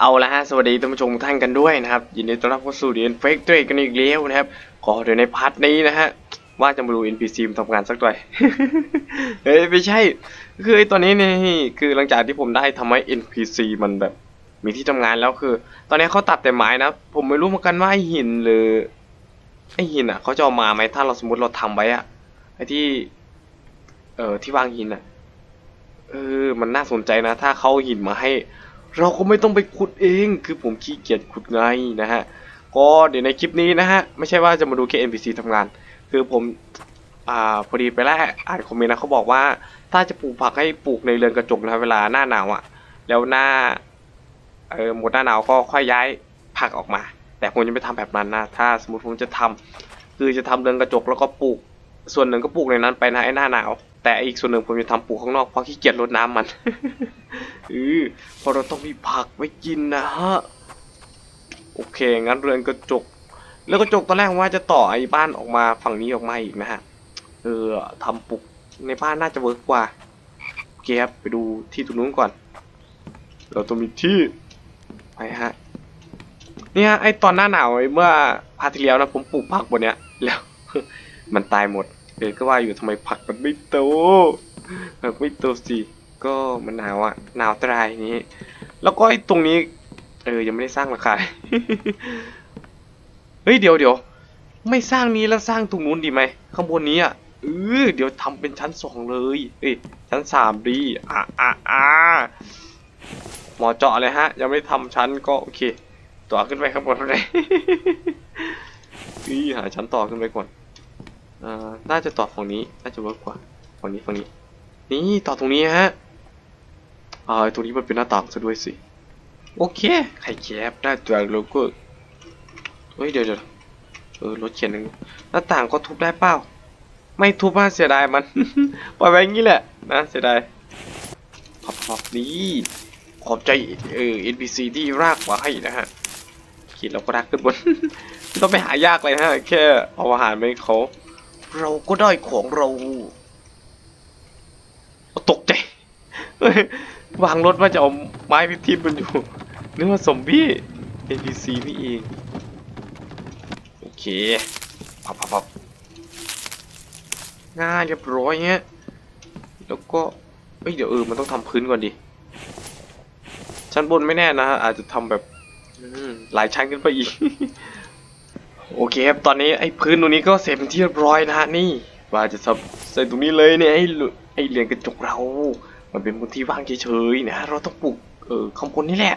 เอาละฮะสวัสดีท่านผู้ชมทุกท่านกันด้วยนะครับ ยินดีต้อนรับเข้าสู่เดียนเฟกด้วยกันอีกแล้วนะครับก็เดี๋ยวในพาร์ทนี้นะฮะว่าจะมาดู NPC มันทำงานสักหน่อยเฮ้ยไม่ใช่ คือไอ้ตัวนี้นี่คือหลังจากที่ผมได้ทำให้ NPC มันแบบมีที่ทำงานแล้วคือ ตอนนี้เขาตัดแต่ไม้นะ ผมไม่รู้เหมือนกันว่าไอหินหรือไอหินอะเขาจะเอามาไหมถ้าเราสมมติเราทำไว้อะไอที่ เอ่อที่วางหินอะเออมันน่าสนใจนะ ถ้าเขาเอาหินมาให้ เราก็ไม่ต้องไปขุดเอง คือผมขี้เกียจขุดไงนะฮะ ก็เดี๋ยวในคลิปนี้นะฮะ ไม่ใช่ว่าจะมาดูแค่ NPC ทำงาน คือผม อ่า พอดีไปแล้วอ่านคอมเมนต์นะเขาบอกว่า ถ้าจะปลูกผักให้ปลูกในเรือนกระจกนะเวลาหน้าหนาวอะ่ะ แล้วหน้า เออหมดหน้าหนาวก็ค่อยย้ายผักออกมา แต่ผมยังไม่ทำแบบนั้นนะ ถ้าสมมติผมจะทำคือจะทำเรือนกระจกแล้วก็ปลูก ส่วนหนึ่งก็ปลูกในนั้นไปนะไอ้หน้าหนาว แต่อีกส่วนหนึ่งผมจะทำปลูกข้างนอกเพราะขี้เกียจรดน้ำมันเออเพราะเราต้องมีผักไว้กินนะฮะโอเคงั้นเรือนกระจก แล้วกระจกตอนแรกว่าจะต่อไอ้บ้านออกมาฝั่งนี้ออกมาอีกนะฮะเออทำปลูกในบ้านน่าจะเวิร์กกว่าเคครับไปดูที่ตรงนู้นก่อน เราต้องมีที่ไปฮะเนี่ยไอ้ตอนหน้าหนาวไอ้เมื่อพาร์ทที่แล้วนะผมปลูกผักบนเนี้ยแล้วมันตายหมด เออก็ว่าอยู่ทำไมผักมันไม่โตผักไม่โตสิก็มันหนาวอะหนาวตรายนี้ แล้วก็ไอ้ตรงนี้ เออยังไม่ได้สร้างราคาเฮ้ยเดี๋ยวเดี๋ยวไม่สร้างนี้แล้วสร้างตรงนู้นดีไหมข้างบนนี้อะเออเดี๋ยวทำเป็นชั้นสองเลยเอ้ยชั้นสามดีอะอะอะหมอเจาะเลยฮะ ยังไม่ทำชั้นก็โอเค ต่อขึ้นไปข้างบนเลยนี่หาชั้นต่อขึ้นไปก่อน น่าจะต่อฝั่งนี้ น่าจะเวิร์กกว่า ฝั่งนี้ฝั่งนี้ นี่ต่อตรงนี้ฮะอ่าตรงนี้มันเป็นหน้าต่างซะด้วยสิ โอเค ไข่แคบหน้ตัวโลโก้เฮ้ยเดี๋ยวเดี๋ยวเออรถเขียนหนึ่งหน้าต่างก็ทุบได้เปล่า ไม่ทุบมาเสียดายมัน ปล่อยไว้งนี้แหละ นะเสียดายพับพับนี่ขอบใจเออ NPC ที่รากมาให้นะฮะขีดเราก็รักขึ้นบนไม่ต้องไปหายากเลยฮะ แค่เอาอาหารไปเขา เราก็ได้ของเรา ตกใจวางรถว่าจะเอาไม้ไปทิ่มมันอยู่นึกว่าซอมบี้ NPC นี่เอง โอเคพับพับพับง่ายเรียบร้อยเงี้ย แล้วก็เอ้ยเดี๋ยวเออมันต้องทำพื้นก่อนดิ ชั้นบนไม่แน่นะอาจจะทำแบบหลายชั้นขึ้นไปอีก โอเคครับตอนนี้ไอ้พื้นตรงนี้ก็เสร็จเป็นที่เรียบร้อยนะฮะนี่ว่าจะใส่ตรงนี้เลยเนี่ยไอ้ไอ้เหรียญกระจกเรา มันเป็นพื้นที่ว่างเฉยๆนะเราต้องปลูกเออข้างบนนี่แหละ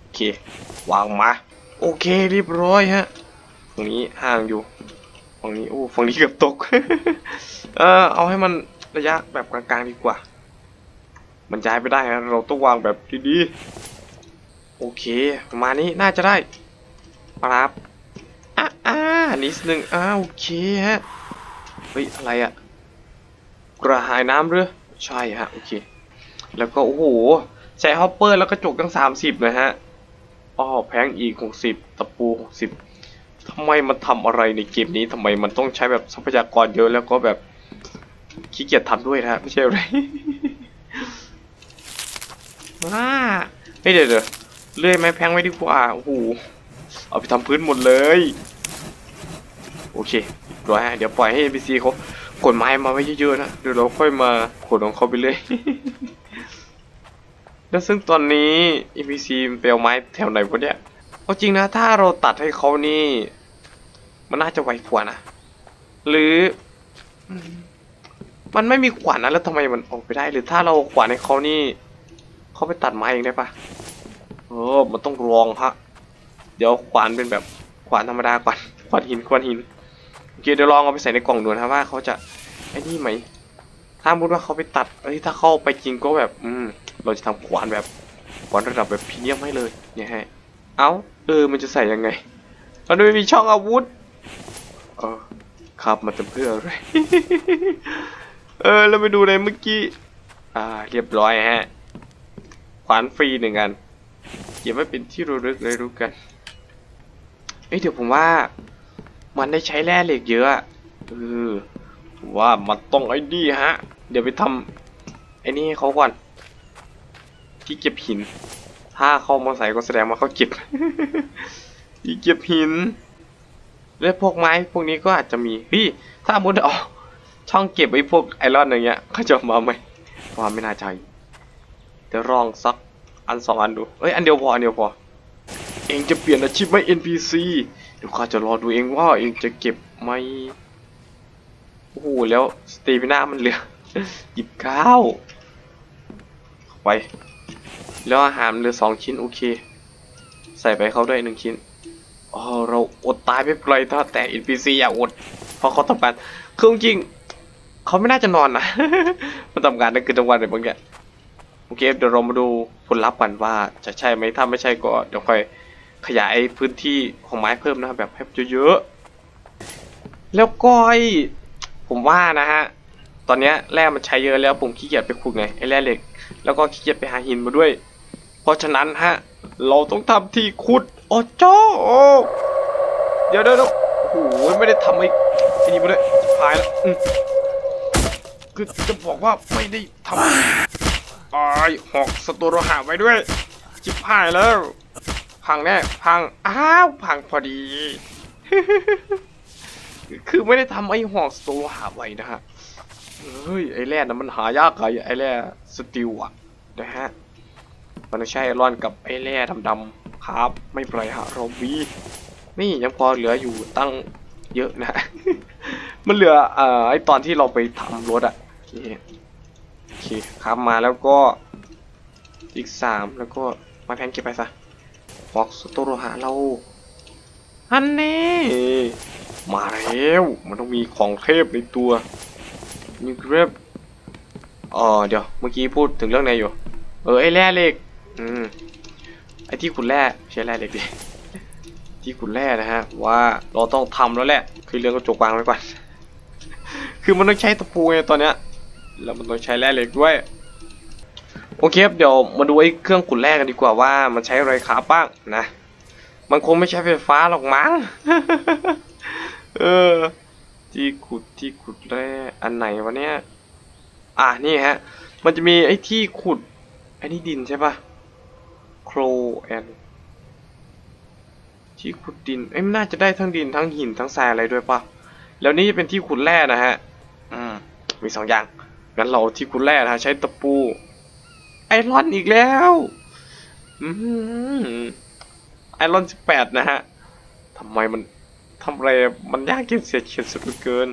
โอเควางมา โอเคเรียบร้อยฮะฝั่งนี้ห่างอยู่ฝั่งนี้โอ้ฝั่งนี้เกือบตก เออเอาให้มันระยะแบบกลางๆดีกว่า มันย้ายไปได้ฮะเราต้องวางแบบดีๆโอเคประมาณนี้น่าจะได้ครับ นิดนึงอ่าวโอเคฮะเฮ้ยอะไรอะกระหายน้ำหรือใช่ฮะโอเค แล้วก็โอ้โหใช้ฮอปเปอร์แล้วกระจกตั้งสามสิบนะฮะอ้อแพงอีกหกสิบตะปูหกสิบทำไมมันทำอะไรในเกมนี้ทำไมมันต้องใช้แบบทรัพยากรเยอะแล้วก็แบบขี้เกียจทำด้วยนะฮะไม่ใช่อะไรว้าเฮ้ยเดี๋ยวเดี๋ยวเลื่อยไม้แพงไว้ดีกว่าโอ้โหเอาไปทำพื้นหมดเลย โอเครอยฮะเดี๋ยวปล่อยให้ NPC เขาขนไม้มาไว้เยอะๆนะ เดี๋ยวเราค่อยมาขนของเขาไปเลยแล้วซึ่งตอนนี้ NPC มันไปเอาไม้แถวไหนวะเนี่ยเอาจริงนะ ถ้าเราตัดให้เขานี่ มันน่าจะไวกว่านะ หรือ มันไม่มีขวานนะแล้วทำไมมันออกไปได้ หรือถ้าเราขวานให้เขานี่เขาไปตัดไม้เองได้ปะเออมันต้องลองฮะ เดี๋ยวขวานเป็นแบบขวานธรรมดาก่อนขวานหินขวานหิน โอเคเดี๋ยวลองเอาไปใส่ในกล่องดูนะว่าเขาจะไอ้นี่ไหม ถ้ามุดว่าเขาไปตัดเอ้ถ้าเข้าไปจริงก็แบบ อืม เราจะทำขวานแบบขวานระดับแบบพรีเมียมให้เลย เนี่ยฮะ เอ้า เออ มันจะใส่ยังไงมันไม่มีช่องอาวุธ เออ ครับมันจะเพื่ออะไร เออ แล้วไปดูเลยเมื่อกี้ อ่า เรียบร้อยฮะ ขวานฟรีหนึ่งอันเก็บไว้เป็นที่ระลึกเลยรู้กัน เอ้ยเดี๋ยวผมว่า มันได้ใช้แร่เหล็กเยอะเออว่ามันต้องไอ้นี่ฮะ เดี๋ยวไปทำไอ้นี่เขาก่อน ที่เก็บหิน ถ้าเขามาใส่ก็แสดงว่าเขาเก็บอีเก็บหินและพวกไม้พวกนี้ก็อาจจะมีพี่ถ้ามุดออกช่องเก็บไอ้พวกไอรอนอย่างเงี้ยเขาจะมาไหมคว่าไม่น่าใจเดี๋ยวลองสักอันสองอันดูเอ้ยอันเดียวพออันเดียวพอเองจะเปลี่ยนอาชีพไหม NPC ดี๋ยวข้าจะรอดูเองว่าเองจะเก็บไหมโอ้โหแล้วสเตมิน่ามันเหลือหยิบเก้าไป แล้วอาหารเหลือสองชิ้นโอเค ใส่ไปเขาด้วยหนึ่งชิ้นอ๋อเราอดตายไม่เป็นไรถ้าแต่ NPC อย่าอด เพราะเขาทำการคือจริงเขาไม่น่าจะนอนนะมันทำงานในคืนทั้งวันเลยบางอย่างโอเคเดี๋ยวเรามาดูผลลัพธ์กันว่าจะใช่ไหมถ้าไม่ใช่ก็เดี๋ยวค่อย ขยายพื้นที่ของไม้เพิ่มนะแบบให้เยอะๆแล้วก็ไอ้ผมว่านะฮะตอนนี้แร่มันใช้เยอะแล้วผมขี้เกียจไปขุดไงไอ้แร่เหล็ก แล้วก็ขี้เกียจไปหาหินมาด้วย เพราะฉะนั้นฮะเราต้องทำที่ขุดโอ้โจเดี๋ยวเดี๋ยวเดี๋ยวโอ้โหไม่ได้ทำไอ้ไอ้นี่มาด้วยหายแล้วคือจะบอกว่าไม่ได้ทำไอ้หอกสตูโรหะไว้ด้วยจิบหายแล้ว พังแน่พัง อ้าว พังพอดี คือไม่ได้ทำไอ้หอกสตูโรหะไว้นะฮะ เฮ้ย ไอ้แร่นั้นมันหายากไงไอ้แร่สติลอะนะฮะ มันไม่ใช่อรอนกับไอ้แร่ดำๆครับ ไม่เป็นไรฮะเรามีนี่ยังพอเหลืออยู่ตั้งเยอะนะ มันเหลือเอ่อไอตอนที่เราไปทำรถอะโอเคโอเคครับมาแล้วก็อีกสามแล้วก็มาแทนเก็บไปซะ ฟอกสโตโรหาเรา อันนี้ มาแล้ว มันต้องมีของเทพในตัวนี่ครับอ๋อเดี๋ยว เมื่อกี้พูดถึงเรื่องไหนอยู่ เออ ไอแร่เหล็ก อืม ไอที่ขุดแร่ไม่ใช่แร่เหล็กดิ ที่ขุดแร่นะฮะ ว่าเราต้องทำแล้วแหละ คือเรื่องกระจกวางไว้ก่อน คือมันต้องใช้ตะปูไงตอนเนี้ย แล้วมันต้องใช้แร่เหล็กด้วย โอเคครับเดี๋ยวมาดูไอ้เครื่องขุดแร่กันดีกว่าว่ามันใช้อะไรครับบ้างนะ มันคงไม่ใช้ไฟฟ้าหรอกมั้งเออ ที่ขุดที่ขุดแร่อันไหนวะเนี่ยอะนี่ฮะ มันจะมีไอ้ที่ขุดไอันนี้ดินใช่ปะโครแอนที่ขุดดินเอ้ยมันน่าจะได้ทั้งดินทั้งหินทั้งทรายอะไรด้วยปะแล้วนี่จะเป็นที่ขุดแร่นะฮะ อืมมีสองอย่างงั้นเราที่ขุดแร่นะฮะใช้ตะปู ไอรอนอีกแล้วอืมไอรอนสิบแปดนะฮะทำไมมันทำอะไรมันยากเกินเสียเขียนสุดเหลือเกิน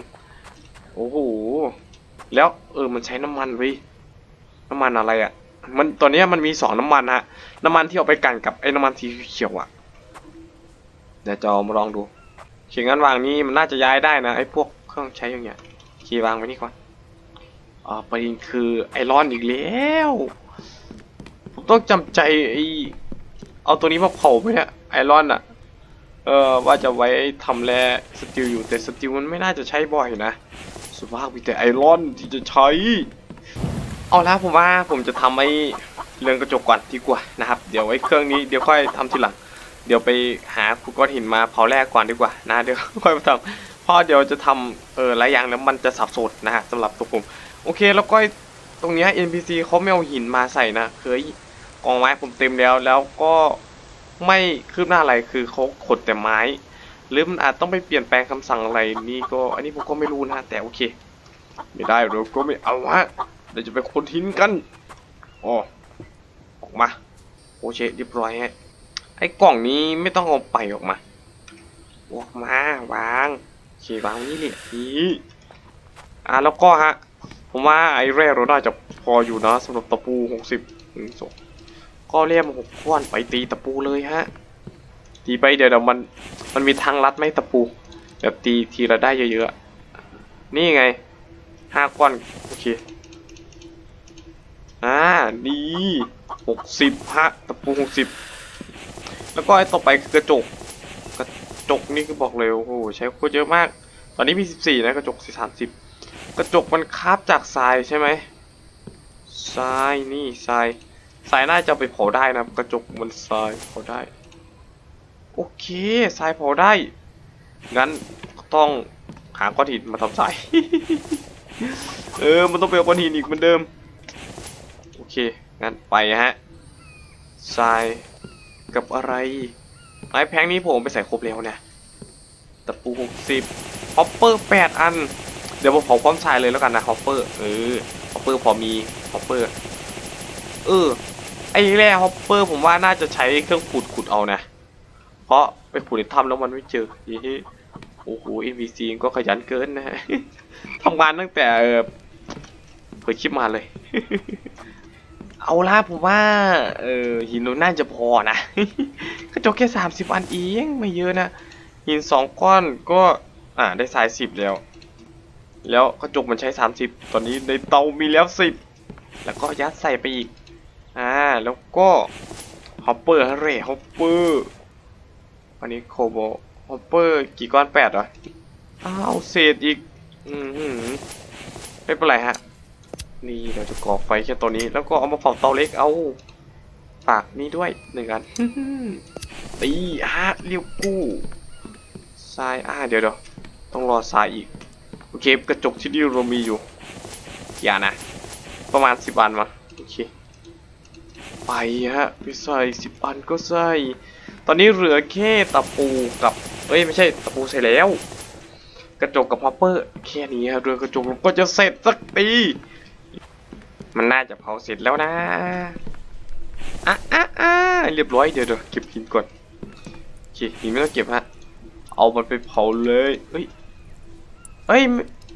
โอ้โห แล้วเออมันใช้น้ำมันว้ยน้ำมันอะไรอะ่ะ มันตอนนี้มันมีสองน้ำมันฮะ น้ำมันที่เอาไปกันกับไอ้น้ำมันสีเขียวอะ่ะ เดี๋ยวจะเอมาลองดูเขียงงั้นวางนี้มันน่าจะย้ายได้นะไอ้พวกเครื่องใช้อย่างเงี้ยขี่วางไว้นี่ก่อนอ่าประเด็นคือไอรอนอีกแล้ว ต้องจำใจไอเอาตัวนี้มาเผาไปเนี่ยไอรอนอะ่ะเออว่าจะไว้ทำแร่สติลอยู่แต่สติลมันไม่น่าจะใช้บ่อยนะสุภาพมีแต่ไอรอนที่จะใช้ เอาละผมว่าผมจะทำไอ้เรื่องกระจกก่อนดีกว่านะครับ เดี๋ยวไอ้เครื่องนี้เดี๋ยวค่อยทำทีหลัง เดี๋ยวไปหาขุดก้อนหินมาเผาแรกก่อนดีกว่านะเดี๋ยวค่อยมาทำเพราะเดี๋ยวจะทำเออหลายอย่างแล้วมันจะสับสนนะฮะสำหรับตัวผม โอเคแล้วก็ตรงเนี้ย NPC เขาไม่เอาหินมาใส่นะเคย กองไม้ผมเต็มแล้ว แล้วก็ไม่คืบหน้าอะไรคือเขาขดแต่ไม้ หรือมันอาจต้องไปเปลี่ยนแปลงคำสั่งอะไรนี่ก็อันนี้ผมก็ไม่รู้นะแต่โอเค ไม่ได้เราก็ไม่เอาฮะเดี๋ยวจะไปคนทิ้นกันอ๋อออกมาโอเคเรียบร้อยฮะไอ้กล่องนี้ไม่ต้องเอาไปออกมาออกมาวางโอเควางนี่เลยนี่อะแล้วก็ฮะผมว่าไอ้แร่เราน่าจะพออยู่นะสำหรับตะปูหกสิบหนึ่งสอง ก็เรียมหกก้อนไปตีตะปูเลยฮะ ตีไปเดี๋ยวเดี๋ยวมันมันมีทางลัดไหมตะปูแบบตีทีละได้เยอะๆ นี่ไงห้าก้อนโอเคอ่าดีหกสิบฮะตะปูหกสิบแล้วก็ไอ้ต่อไปคือกระจกกระจกนี่ก็บอกเลยโอ้โหใช้โคตรเยอะมาก ตอนนี้มีสิบสี่นะกระจกสี่สามสิบกระจกมันคาบจากทรายใช่ไหมทรายนี่ทราย ทรายน่าจะไปเผาได้นะกระจกมันทรายเผาได้ โอเคทรายเผาได้ งั้นต้องหาก้อนหินมาทำทราย เออ มันต้องไปเอาก้อนหินอีกเหมือนเดิม โอเค งั้นไปฮะทรายกับอะไร ไม้แพงนี้ผมไปใส่ครบแล้วเนี่ยตะปูหกสิบฮอปเปอร์แปดอัน เดี๋ยวผมเผาพร้อมทรายเลยแล้วกันนะฮอปเปอร์ เออ ฮอปเปอร์พอมี ฮอปเปอร์ เออ ไอ้แร่ฮอปเปอร์ผมว่าน่าจะใช้เครื่องขุดขุดเอานะ เพราะไปขุดในถ้ำแล้วมันไม่เจอนี่โอ้โห NPC ก็ขยันเกินนะทำงานตั้งแต่เออเปิดคลิปมาเลย เอาล่ะผมว่า เออหินน่าจะพอนะกระจกแค่สามสิบอันเองไม่เยอะนะ หินสองก้อนก็อ่าได้ทรายสิบแล้ว แล้วกระจกมันใช้สามสิบตอนนี้ในเตามีแล้วสิบแล้วก็ยัดใส่ไปอีก อ่า แล้วก็ฮอปเปอร์ฮะเร่ฮอปเปอร์อันนี้โคโบฮอปเปอร์กี่ก้อนแปดเหรอ อ้าวเศษอีกอืมหืมไม่เป็นไรฮะ นี่เราจะก่อไฟแค่ตัวนี้ แล้วก็เอามาเผาเตาเล็ก เอาฝากนี้ด้วยหนึ่งอันตีฮะเรียวกู้ทรายอ่าเดี๋ยวเดี๋ยวต้องรอทรายอีก โอเค กระจกที่นี่เรามีอยู่ อย่านะ ประมาณสิบอันมาโอเค ไปฮะไปใส่สิบอันก็ใส่ ตอนนี้เหลือแค่ตะปูกับ เอ้ยไม่ใช่ตะปูใส่แล้ว กระจกกับพอปเปอร์แค่นี้ครับเรือกระจกก็จะเสร็จสักที มันน่าจะเผาเสร็จแล้วนะอะอะอะเรียบร้อยเดี๋ยวเดี๋ยวเก็บหินก่อนโอเคหินไม่ต้องเก็บฮะ เอามันไปเผาเลยเฮ้ยเฮ้ย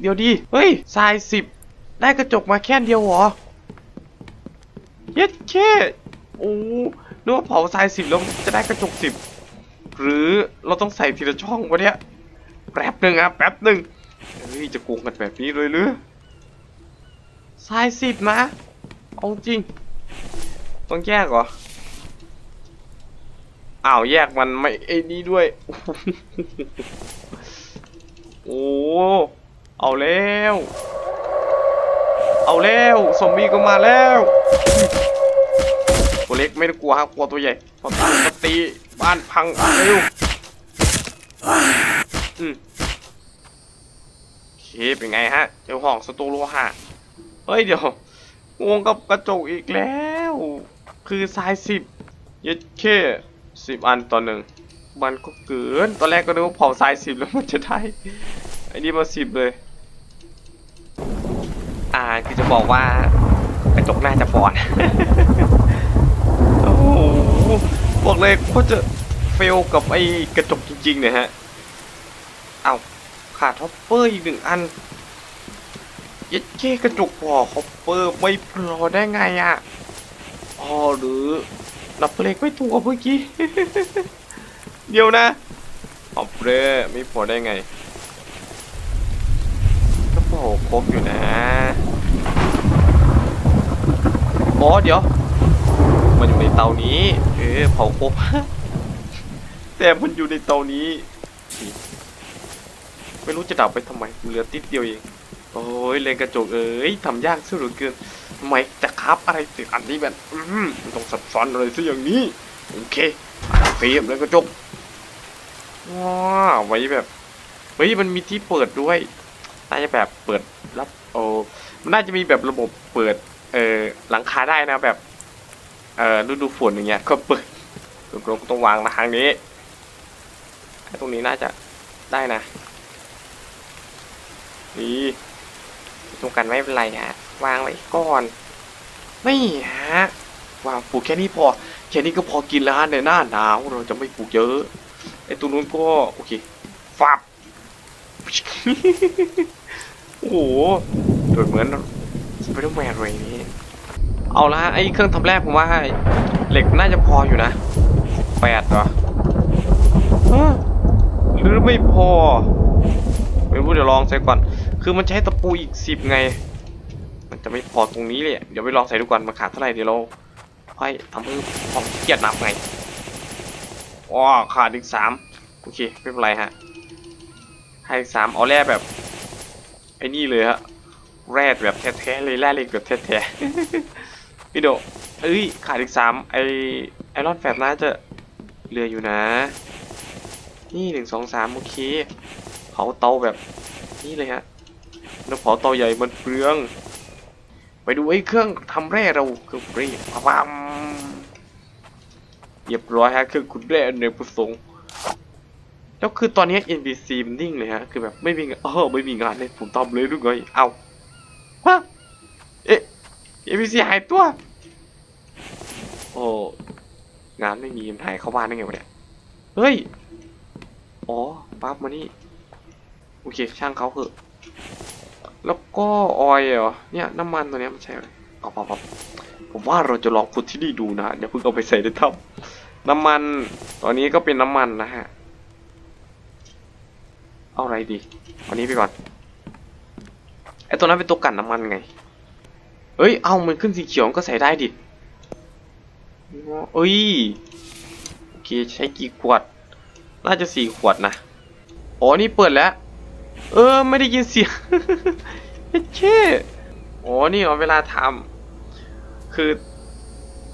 เดี๋ยวดี เฮ้ยทรายสิบได้กระจกมาแค่เดียวเหรอ เย็ดแค่ โอ้นึกว่าเผาทรายสิบแล้วจะได้กระจกสิบหรือเราต้องใส่ทีละช่องวะเนี่ยแป๊บหนึ่งครับแป๊บหนึ่งเฮ้ยจะโกงกันแบบนี้เลยหรือทรายสิบนะเอาจริง ต้องแยกเหรออ้าวแยกมันไม่ไอ้นี่ด้วย โอ้เอาแล้ว เอาแล้วซอมบี้ก็มาแล้ว ตัวเล็กไม่ต้องกลัวครับกลัวตัวใหญ่พอตามก็ตีบ้านพังเร็วอืมโอเคเป็นไงฮะ เจ้าห้องสตูโลหะเฮ้ยเดี๋ยวงงกับกระจกอีกแล้ว คือทรายสิบยัดแค่สิบอันต่อหนึ่งมันก็เกิน ตอนแรกก็นึกว่าเผาทรายสิบแล้วมันจะได้ไอ้นี่มาสิบเลย อ่าคือจะบอกว่ากระจกน่าจะพอนะโอ้โห บอกเลยโคตรจะเฟลกับไอ้กระจกจริงๆเนี่ยฮะ เอาขาดท็อปเปอร์อีกหนึ่งอันย็ดเก้กระจกพอท็อปเปอร์ไม่พอได้ไงอะพอหรือนับเลขไม่ถูกเมื่อกี้ เดี๋ยวนะท็อปเปอร์ไม่พอได้ไงก็พอครบอยู่นะอ๋อเดี๋ยว มันอยู่ในเตานี้ เออเผาครบแต่มันอยู่ในเตานี้ ไม่รู้จะดับไปทำไมเหลือติดเดียวเองโอ้ยเลนกระจกเอ้ยทำยากซะเหลือเกินไมจะคับอะไรติดอันนี้แบบมันต้องซับซ้อนอะไรซะอย่างนี้ โอเคเฟรมเลนกระจกว้าไว้แบบเฮ้ยมันมีที่เปิดด้วยน่าจะแบบเปิดรับโอ้มันน่าจะมีแบบระบบเปิดเอ่อหลังคาได้นะแบบ เอ่อฤดูฝนอย่างเงี้ยก็เปิดตรงๆต้องวางมาทางนี้ตรงนี้น่าจะได้นะนี่ตรงกันไม่เป็นไรฮะ วางไว้ก่อนไม่ฮะวางปลูกแค่นี้พอแค่นี้ก็พอกินแล้วฮะในหน้าหนาวเราจะไม่ปลูกเยอะไอ้ตัวนู้นก็โอเคฟับโอ้โหดเหมือนสไปเดอร์แมนเลยนี่ เอาละฮะไอ้เครื่องทำแรกผมว่าเหล็กน่าจะพออยู่นะแปดเหรอหรือไม่พอ ไม่รู้เดี๋ยวลองใส่ก่อน คือมันใช้ตะปูอีกสิบไง มันจะไม่พอตรงนี้เลยเดี๋ยวไปลองใส่ดูก่อนมันขาดเท่าไหร่เดี๋ยวเราค่อยทำเพิ่มความขี้เกียจนับไงอ๋อขาดอีกสามโอเคไม่เป็นไรฮะให้สามเอาแร่แบบไอ้นี่เลยฮะแร่แบบแท้ๆเลยแร่เหล็กแบบแท้ๆ พี่โดเอ้ยขาดอีกสามไอไอรอนแฟบน่าจะเหลืออยู่นะ นี่หนึ่งสองสามโอเคเผาเตาแบบนี้เลยฮะแล้วเผาเตาใหญ่มันเปลือง ไปดูไอ้เครื่องทำแร่เราเครื่องปรย์ปั๊มเรียบร้อยฮะคือคุณแร่ในประสงค์แล้วคือตอนนี้ NPC มันนิ่งเลยฮะ คือแบบไม่มีงานเออไม่มีงานเลยผมทำเลยด้วยไงเอาฮะ NPC หายตัว โอ้งานไม่มีมันหายเข้าบ้านได้ไงวะเนี่ย เฮ้ย อ๋อ ปั๊บมานี่ โอเค ช่างเขาเถอะ แล้วก็ออยล์เหรอ เนี่ยน้ำมันตัวเนี้ยมันใช่ไหมเอาเอาเอาผมว่าเราจะลองขุดที่นี่ดูนะเดี๋ยวเพิ่งเอาไปใส่ในถ้ำน้ำมัน ตอนนี้ก็เป็นน้ำมันนะฮะ เอาอะไรดีเอานี้ไปก่อน ไอตัวนั้นเป็นตัวกันน้ำมันไง เอ้ย เอามันขึ้นสีเขียวก็ใส่ได้ดิเอ้ย โอเค ใช้กี่ขวด น่าจะสี่ขวดนะ อ๋อ นี่เปิดแล้ว เออ ไม่ได้ยินเสียงเช่อ๋อ นี่เอาเวลาทำ คือ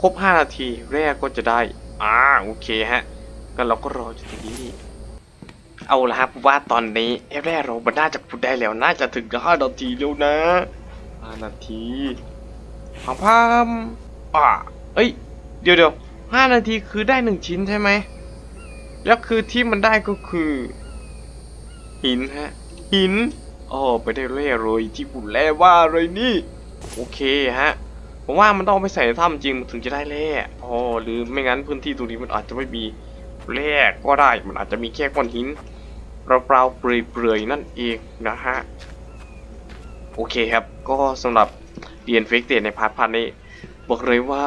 ครบห้านาทีแรกก็จะได้ อ่า โอเคฮะงั้นเราก็รออยู่ตรงนี้ เอาละครับว่าตอนนี้เอฟแรกเราบัน่าจะพูดได้แล้ว น่าจะถึงห้านาทีแล้วนะห้านาที พามพามอ่าเอ้ย เดี๋ยวเดี๋ยวห้านาทีคือได้หนึ่งชิ้นใช่ไหม แล้วคือที่มันได้ก็คือ หินฮะ หินอ๋อไปได้เร่เลยที่ปุ่นแร่ว่าเลยนี่ โอเคฮะผมว่ามันต้องไปใส่ถ้ำจริงถึงจะได้แร่อ๋อหรือไม่งั้นพื้นที่ตรงนี้มันอาจจะไม่มีแร่ก็ได้ มันอาจจะมีแค่ก้อนหินเปล่าๆเปลือยๆนั่นเองนะฮะ โอเคครับ ก็สำหรับ เรียนเฟกเตในพาร์ทพาร์ทนี้ บอกเลยว่า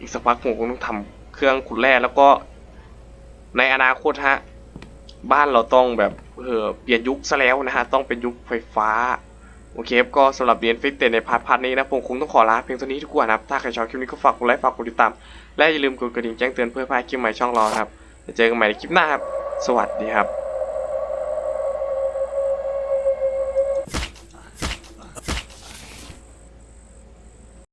อีกสักพักผมคงต้องทำเครื่องขุดแร่แล้วก็ ในอนาคตฮะ บ้านเราต้องแบบเออเปลี่ยนยุคซะแล้วนะฮะ ต้องเป็นยุคไฟฟ้า โอเคครับก็สำหรับเรียนฟิกเตในพาร์ทพาร์ทนี้นะ ผมคงต้องขอลาเพียงเท่านี้ทุกคนนะครับ ถ้าใครชอบคลิปนี้ก็ฝากกดไลค์ฝากกดติดตาม และอย่าลืมกดกระดิ่งแจ้งเตือนเพื่อพลาดคลิปใหม่ช่องเราครับจะเจอกันใหม่ในคลิปหน้าครับ สวัสดีครับ